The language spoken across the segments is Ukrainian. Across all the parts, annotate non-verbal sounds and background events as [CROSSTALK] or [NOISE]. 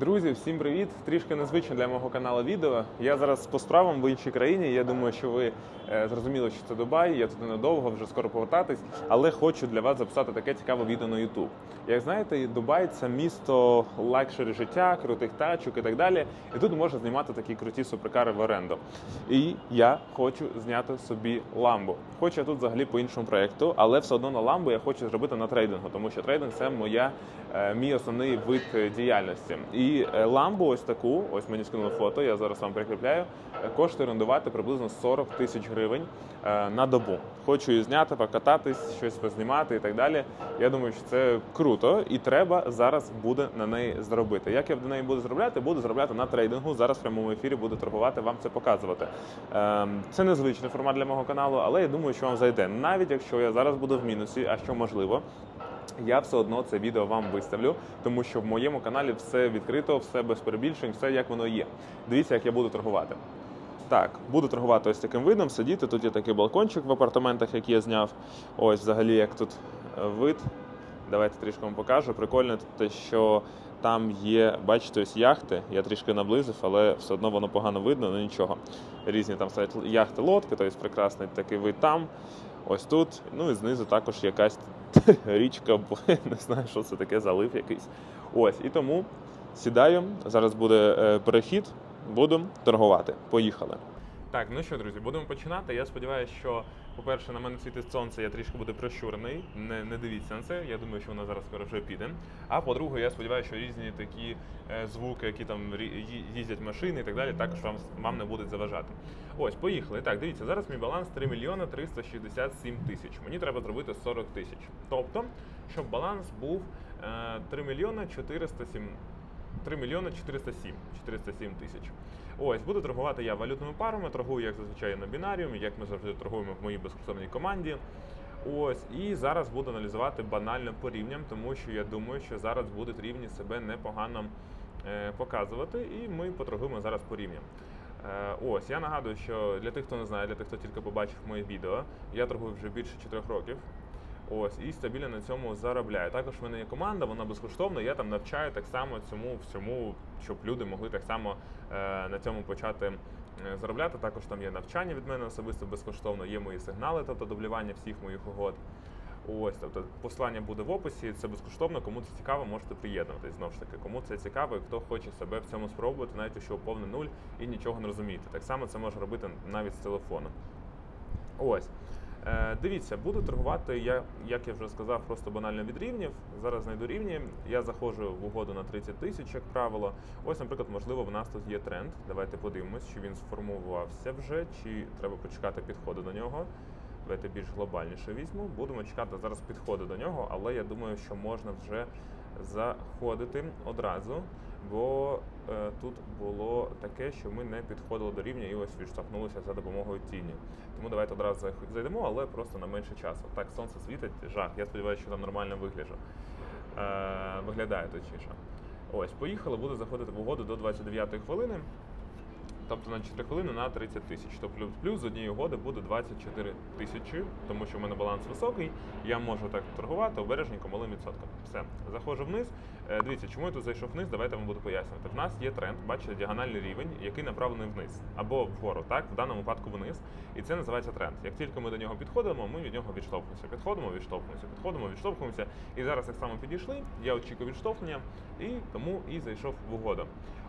Друзі, всім привіт! Трішки незвично для мого каналу відео. Я зараз по справам в іншій країні. Я думаю, що ви е, зрозуміли, що це Дубай. Я тут ненадовго, вже скоро повертатись, але хочу для вас записати таке цікаве відео на YouTube. Як знаєте, Дубай це місто лакшері життя, крутих тачок і так далі. І тут можна знімати такі круті суперкари в оренду. І я хочу зняти собі ламбу. Хочу я тут взагалі по іншому проєкту, але все одно на ламбу я хочу зробити на трейдингу, тому що трейдинг це моя е, мій основний вид е, діяльності. І е, ламбу, ось таку, ось мені скинули фото, я зараз вам прикріпляю. е, Коштує орендувати приблизно 40 тисяч гривень е, на добу. Хочу її зняти, покататись, щось познімати і так далі. Я думаю, що це круто, і треба зараз буде на неї заробити. Як я на неї буду заробляти? Буду заробляти на трейдингу. Зараз в прямому ефірі буду торгувати, вам це показувати. Ем, Це незвичний формат для мого каналу, але я думаю, що вам зайде. Навіть якщо я зараз буду в мінусі, а що можливо. Я все одно це відео вам виставлю, тому що в моєму каналі все відкрито, все без перебільшень, все як воно є. Дивіться, як я буду торгувати. Так, буду торгувати ось таким видом, сидіти. Тут є такий балкончик в апартаментах, який я зняв. Ось взагалі як тут е, вид. Давайте трішки вам покажу. Прикольно те, що там є, бачите, ось яхти. Я трішки наблизив, але все одно воно погано видно, ну нічого. Різні там стоять яхти, лодки, тобто прекрасний такий вид там. Ось тут. Ну і знизу також якась [LAUGHS] річка, або [LAUGHS] не знаю, що це таке, залив якийсь. Ось, і тому сідаю. Зараз буде е, перехід, буду торгувати. Поїхали. Так, ну що, друзі, будемо починати. Я сподіваюся, що, по-перше, на мене світить сонце, я трішки буду прищурений. Не, не дивіться на це. Я думаю, що воно зараз скоро вже піде. А по-друге, я сподіваюся, що різні такі е, звуки, які там їздять машини і так далі, також вам, вам не будуть заважати. Ось, поїхали. Так, дивіться, зараз мій баланс 3 мільйони 367 тисяч. Мені треба зробити 40 тисяч. Тобто, щоб баланс був е, 3 мільйони 407 3 мільйони 407 407 тисяч. Ось буду торгувати я валютними парами, торгую як зазвичай на бінаріумі, як ми завжди торгуємо в моїй безкоштовній команді. Ось і зараз буду аналізувати банально по рівням, тому що я думаю, що зараз будуть рівні себе непогано е, показувати, і ми поторгуємо зараз по рівням. Е, Ось я нагадую, що для тих, хто не знає, для тих, хто тільки побачив моє відео, я торгую вже більше 4 років. Ось і стабільно на цьому заробляю. Також в мене є команда, вона безкоштовна. Я там навчаю так само цьому всьому, щоб люди могли так само е, на цьому почати е, заробляти. Також там є навчання від мене особисто безкоштовно, є мої сигнали, тобто дублювання всіх моїх угод. Ось, тобто посилання буде в описі, це безкоштовно. Кому це цікаво, можете приєднуватись. Знову ж таки, кому це цікаво, і хто хоче себе в цьому спробувати, навіть якщо повний нуль і нічого не розумієте. Так само це може робити навіть з телефону. Ось. Е, Дивіться, буду торгувати, я, як я вже сказав, просто банально від рівнів. Зараз знайду рівні. Я заходжу в угоду на 30 тисяч, як правило. Ось, наприклад, можливо, в нас тут є тренд. Давайте подивимось, чи він сформувався вже, чи треба почекати підходу до нього. Давайте більш глобальніше візьму. Будемо чекати зараз підходу до нього, але я думаю, що можна вже заходити одразу, бо е, тут було таке, що ми не підходили до рівня і ось відштовхнулися за допомогою тіні. Тому давайте одразу зайдемо, але просто на менше часу. Так, сонце світить, жах. Я сподіваюся, що там нормально вигляджу. Е, виглядає точніше. Ось, поїхали, буду заходити в угоду до 29 хвилини. Тобто на 4 хвилини на 30 тисяч. Тобто плюс, з однієї угоди буде 24 тисячі, тому що в мене баланс високий. Я можу так торгувати обережненько малим відсотком. Все, заходжу вниз. Е, Дивіться, чому я тут зайшов вниз, давайте вам буду пояснювати. В нас є тренд, бачите, діагональний рівень, який направлений вниз або вгору, так, в даному випадку вниз. І це називається тренд. Як тільки ми до нього підходимо, ми від нього відштовхуємося. Підходимо, відштовхуємося, підходимо, відштовхуємося. І зараз так само підійшли. Я очікую відштовхнення, і тому і зайшов в угоду.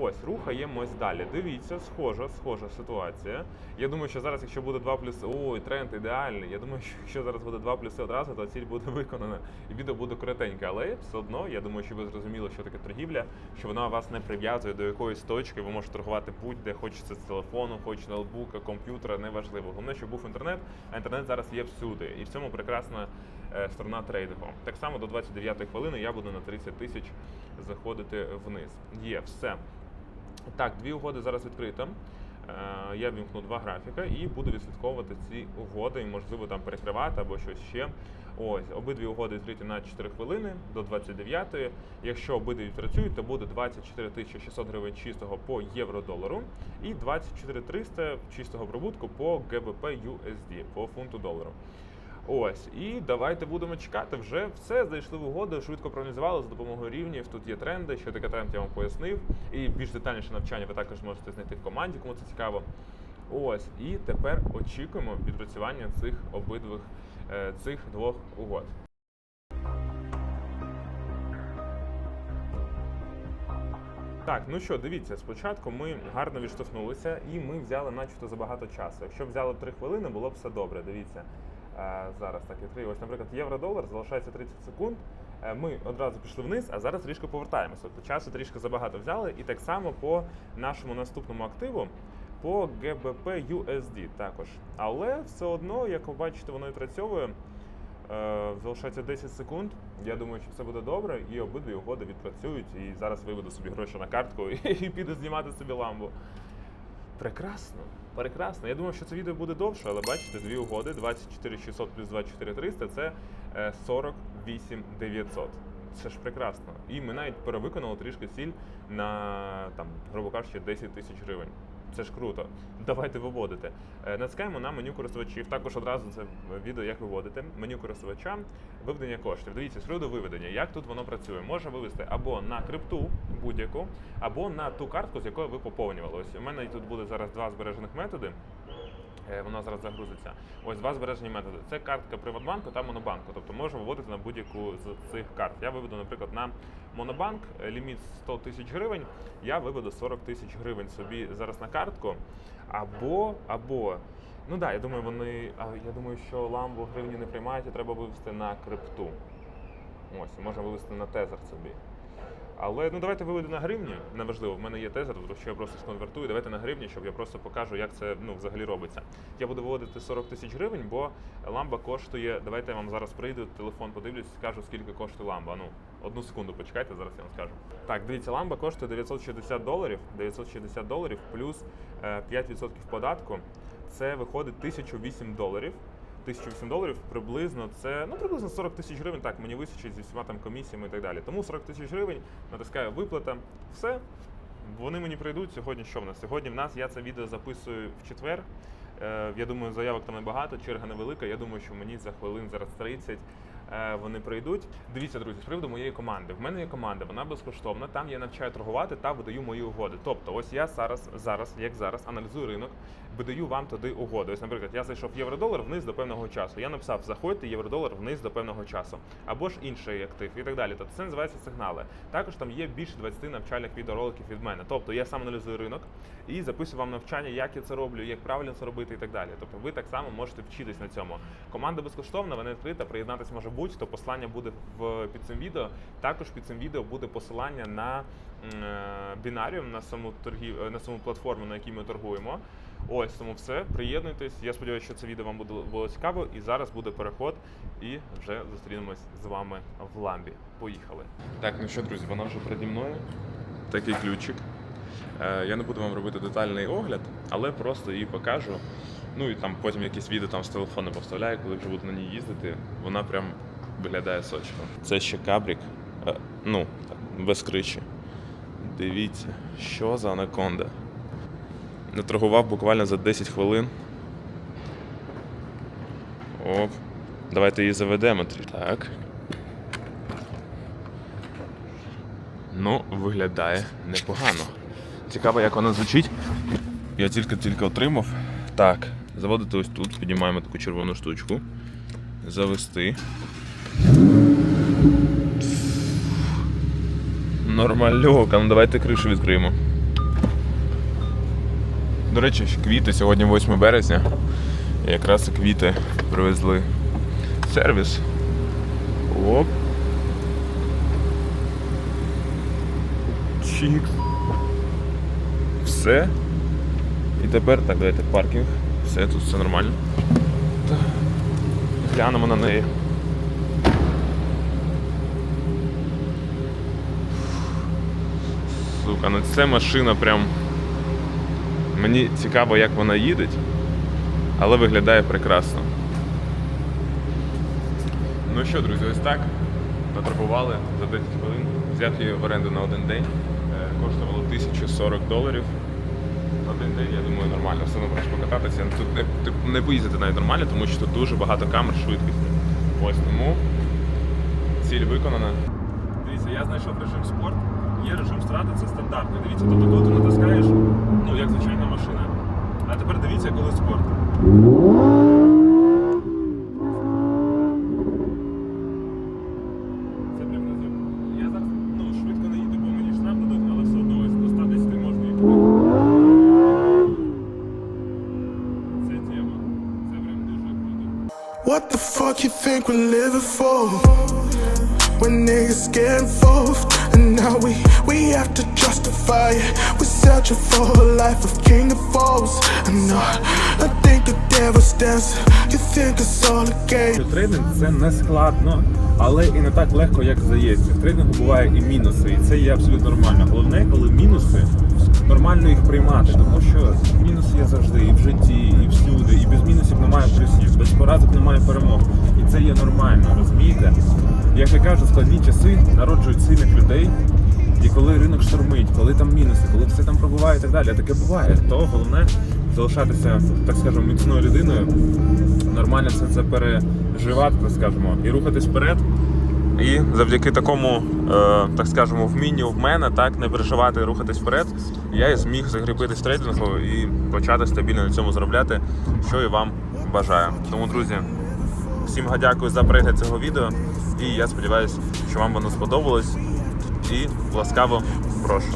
Ось, рухаємось далі. Дивіться, схожа, схожа ситуація. Я думаю, що зараз, якщо буде 2 плюси, ой, тренд ідеальний. Я думаю, [LAUGHS] що якщо зараз буде 2 плюси одразу, то ціль буде виконана. І відео буде коротеньке. Але все одно, я думаю, що ви зрозуміли, що таке торгівля, що вона вас не прив'язує до якоїсь точки. Ви можете торгувати будь-де, хочеться з телефону, хоч ноутбука, комп'ютера, неважливо. Головне, щоб був інтернет, а інтернет зараз є всюди. І в цьому прекрасна е, сторона трейдингу. Так само до 29 хвилини я буду на 30 тисяч заходити вниз. Є все. Так, дві угоди зараз відкрито. Е, Я вімкну два графіка і буду відслідковувати ці угоди і, можливо, там перекривати або щось ще. Ось, обидві угоди відкриті на 4 хвилини до 29-ї. Якщо обидві працюють, то буде 24 600 гривень чистого по євро-долару і 24 300 чистого прибутку по ГБП USD, по фунту долару. Ось, і давайте будемо чекати. Вже все зайшли в угоду, швидко проаналізували за допомогою рівнів. Тут є тренди, що таке тренд я вам пояснив. І більш детальніше навчання ви також можете знайти в команді, кому це цікаво. Ось, і тепер очікуємо відпрацювання цих обидвих е, цих двох угод. Так, ну що, дивіться, спочатку ми гарно відштовхнулися і ми взяли начебто забагато часу. Якщо б взяли 3 хвилини, було б все добре. Дивіться. Зараз так відкрию. Ось, наприклад, євро-долар залишається 30 секунд. Е, Ми одразу пішли вниз, а зараз трішки повертаємося. Тобто часу трішки забагато взяли. І так само по нашому наступному активу, по GBP USD також. Але все одно, як ви бачите, воно відпрацьовує. Е, Залишається 10 секунд. Я думаю, що все буде добре, і обидві угоди відпрацюють. І зараз виведу собі гроші на картку [LAUGHS] і піду знімати собі ламбу. Прекрасно, прекрасно. Я думав, що це відео буде довше, але бачите, дві угоди 24 600 плюс 24 300 – це е, 48 900. Це ж прекрасно. І ми навіть перевиконали трішки ціль на там, грубо кажучи, 10 тисяч гривень. Це ж круто. Давайте виводити. Е, Натискаємо на меню користувачів. Також одразу це відео, як виводити. Меню користувача, виведення коштів. Дивіться, сюди виведення, як тут воно працює. Можна вивести або на крипту будь-яку, або на ту картку, з якої ви поповнювали. Ось у мене тут буде зараз два збережених методи. Е, Воно зараз загрузиться. Ось два збережені методи. Це картка Приватбанку та Монобанку. Тобто можна виводити на будь-яку з цих карт. Я виведу, наприклад, на Монобанк е, ліміт 100 тисяч гривень. Я виведу 40 тисяч гривень собі зараз на картку. Або, або, ну да, я думаю, вони. Я думаю, що ламбу гривні не приймають, і треба вивести на крипту. Ось, можна вивести на тезер собі. Але ну давайте виведу на гривні. Неважливо, в мене є тобто що я просто сконвертую. Давайте на гривні, щоб я просто покажу, як це ну, взагалі робиться. Я буду виводити 40 тисяч гривень, бо ламба коштує. Давайте я вам зараз прийду, телефон подивлюсь, скажу, скільки коштує ламба. Ну, одну секунду почекайте, зараз я вам скажу. Так, дивіться, ламба коштує 960 доларів. 960 доларів плюс е, 5% податку. Це виходить 1008 доларів. 1008 доларів приблизно це ну приблизно 40 тисяч гривень. Так мені вистачить зі всіма там комісіями і так далі. Тому 40 тисяч гривень натискаю виплата. Все. Вони мені прийдуть сьогодні. Що в нас? Сьогодні в нас я це відео записую в четвер. Е, я думаю, заявок там небагато, черга невелика. Я думаю, що мені за хвилин зараз 30 е, вони прийдуть. Дивіться, друзі, з приводу моєї команди. В мене є команда, вона безкоштовна. Там я навчаю торгувати та видаю мої угоди. Тобто, ось я зараз, зараз, як зараз, аналізую ринок, видаю вам туди угоди. Ось, наприклад, я зайшов євро-долар вниз до певного часу. Я написав, заходьте євро-долар вниз до певного часу, або ж інший актив і так далі. Тобто це називається сигнали. Також там є більше 20 навчальних відеороликів від мене. Тобто я сам аналізую ринок і записую вам навчання, як я це роблю, як правильно це робити і так далі. Тобто ви так само можете вчитись на цьому. Команда безкоштовна, вона відкрита, приєднатися може будь-хто. Послання буде в під цим відео. Також під цим відео буде посилання на е, бінаріум, на саму торгів, е, на саму платформу, на якій ми торгуємо. Ось тому все. Приєднуйтесь. Я сподіваюся, що це відео вам буде було цікаво. І зараз буде переход, і вже зустрінемось з вами в ламбі. Поїхали. Так, ну що, друзі, вона вже переді мною. Такий ключик. Е, Я не буду вам робити детальний огляд, але просто її покажу. Ну і там потім якісь відео там з телефону поставляю, коли вже буду на ній їздити. Вона прям виглядає сочно. Це ще кабрік. Е, Ну, без кричі. Дивіться, що за анаконда. Наторгував буквально за 10 хвилин. Оп. Давайте її заведемо. Так. Ну, виглядає непогано. Цікаво, як вона звучить. Я тільки-тільки отримав. Так, заводити ось тут, піднімаємо таку червону штучку. Завести. Нормальок, а ну давайте кришу відкриємо. До речі, квіти, сьогодні 8 березня. І якраз і квіти привезли. Сервіс. Оп. Чікс. Все. І тепер так, давайте паркінг. Все, тут все нормально. Глянемо на неї. Сука, ну це машина прям. Мені цікаво, як вона їде, але виглядає прекрасно. Ну що, друзі, ось так. Наторгували за 10 хвилин. Взяв її в оренду на один день. Е, Коштувало 1040 доларів. Один день, я думаю, нормально. Все одно просто покататися. Тут не, не поїздити навіть нормально, тому що тут дуже багато камер швидкості. Ось тому ціль виконана. Дивіться, я знайшов режим спорт, є режим страти, це стандартний. Дивіться, тобто коли ти натискаєш, ну як звичайна машина. А тепер дивіться, коли спорт. Це прям не зрив. Я зараз ну, швидко не їду, бо мені штраф дадуть, але все одно ось до 110 можна їхати. Це тема. Це прям дуже круто. What the fuck you think we're living for? When niggas get involved, and now we we have to justify it. We're searching for a life of king and falls. I know, I think the devil's dancing. You think it's all a game. Але і не так легко, як здається. В трейдингу буває і мінуси, і це є абсолютно нормально. Головне, коли мінуси, нормально їх приймати, тому що мінуси є завжди і в житті, і всюди, і без мінусів немає плюсів, без поразок немає перемог. Це є нормально, розумієте? Як я кажу, складні часи народжують сильних людей. І коли ринок штормить, коли там мінуси, коли все там пробуває і так далі, таке буває, то головне залишатися, так скажемо, міцною людиною, нормально все це переживати, так скажемо, і рухатись вперед. І завдяки такому, е, так скажемо, вмінню в мене, так не переживати, рухатись вперед, я і зміг закріпитись трейдингу і почати стабільно на цьому заробляти, що і вам бажаю. Тому, друзі, всім дякую за перегляд цього відео. І я сподіваюся, що вам воно сподобалось. І ласкаво прошу.